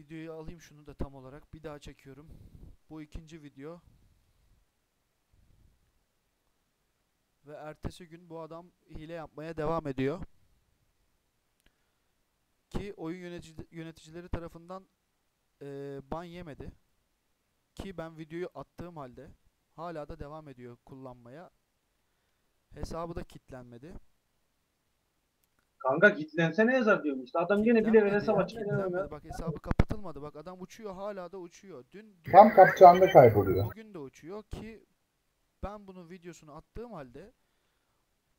Videoyu alayım şunu da tam olarak. Bir daha çekiyorum. Bu ikinci video. Ve ertesi gün bu adam hile yapmaya devam ediyor. Ki oyun yönetici- yöneticileri tarafından eee, ban yemedi. Ki ben videoyu attığım halde hala da devam ediyor kullanmaya. Hesabı da kilitlenmedi. Kanka gitlense yazar diyorum işte. Adam gene bile Kilitlenmedi hesap kilitlenmedi. edemem. Bak hesabı kapatılmadı. Bak adam uçuyor hala da uçuyor. Dün, dün Tam kapçağında kayboluyor. bugün de uçuyor ki ben bunun videosunu attığım halde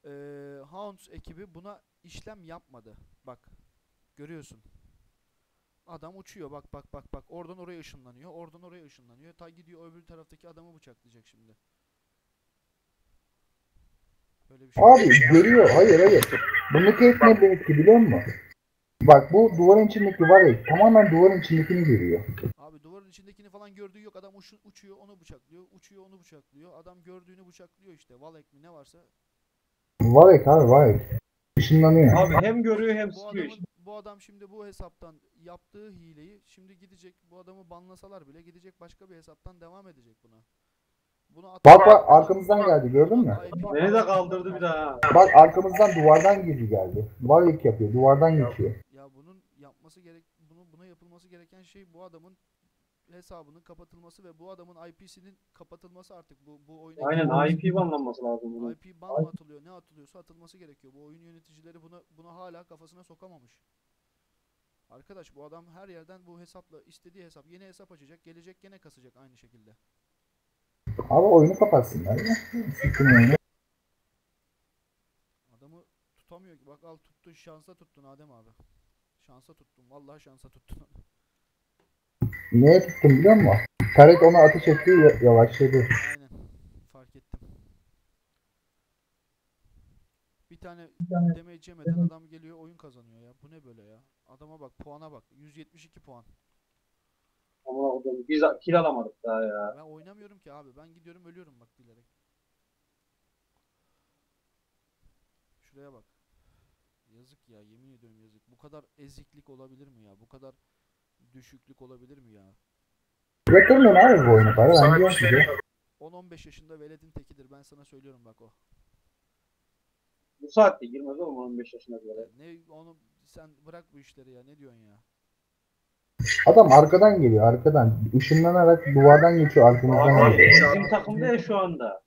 eee Hounds ekibi buna işlem yapmadı. Bak görüyorsun. Adam uçuyor bak bak bak bak oradan oraya ışınlanıyor. Oradan oraya ışınlanıyor. Ta gidiyor öbür taraftaki adamı bıçaklayacak şimdi. Böyle bir şey. Abi görüyor. Hayır hayır. Bundaki et ne ki biliyor musun? Bak bu duvarın içindeki var ya tamamen duvarın içindekini görüyor. Abi duvarın içindekini falan gördüğü yok. Adam uçu- uçuyor onu bıçaklıyor. Uçuyor onu bıçaklıyor. Adam gördüğünü bıçaklıyor işte. Valek mi ne varsa. Var et abi var et. Işınlanıyor. Abi hem görüyor hem Bu sıkıyor adamın, işte. bu adam şimdi bu hesaptan yaptığı hileyi şimdi gidecek bu adamı banlasalar bile gidecek başka bir hesaptan devam edecek buna. Bunu at- Bak bak arkamızdan geldi gördün mü? Beni de kaldırdı bir daha. ha. Bak arkamızdan duvardan girdi geldi. Varlık yapıyor. Duvardan geçiyor. Ya bunun yapması gerek bunu buna yapılması gereken şey bu adamın hesabının kapatılması ve bu adamın IP'sinin kapatılması artık bu bu oyuna Aynen IP banlanması lazım bunun. IP ban mı atılıyor ne atılıyorsa atılması gerekiyor. Bu oyun yöneticileri buna buna hala kafasına sokamamış. Arkadaş bu adam her yerden bu hesapla istediği hesap yeni hesap açacak gelecek gene kasacak aynı şekilde. Abi oyunu kapatsınlar ya. Sıkın oyunu. Adamı tutamıyor ki. Bak al tuttun şansa tuttun Adem abi. Şansa tuttun. Vallahi şansa tuttun. Neye tuttum biliyor musun? Taret ona ateş etti ya- yavaşladı. Aynen. Fark ettim. Bir tane damage yemeden adam geliyor oyun kazanıyor ya. Bu ne böyle ya? Adama bak puana bak. 172 puan. Amına koyayım, Biz kill alamadık daha ya. Ben oynamıyorum ki abi. Ben gidiyorum ölüyorum bak bilerek. Şuraya bak. Yazık ya yemin ediyorum yazık. Bu kadar eziklik olabilir mi ya? Bu kadar düşüklük olabilir mi ya? Bırakırlar abi bu oyunu para. Ben diyorum size. 10-15 yaşında veledin tekidir ben sana söylüyorum bak o. Bu saatte girmez oğlum 15 yaşına göre. Ne onu sen bırak bu işleri ya ne diyorsun ya? Adam arkadan geliyor arkadan. Işınlanarak duvardan geçiyor arkamızdan Abi geliyor. bizim takımda ya şu anda.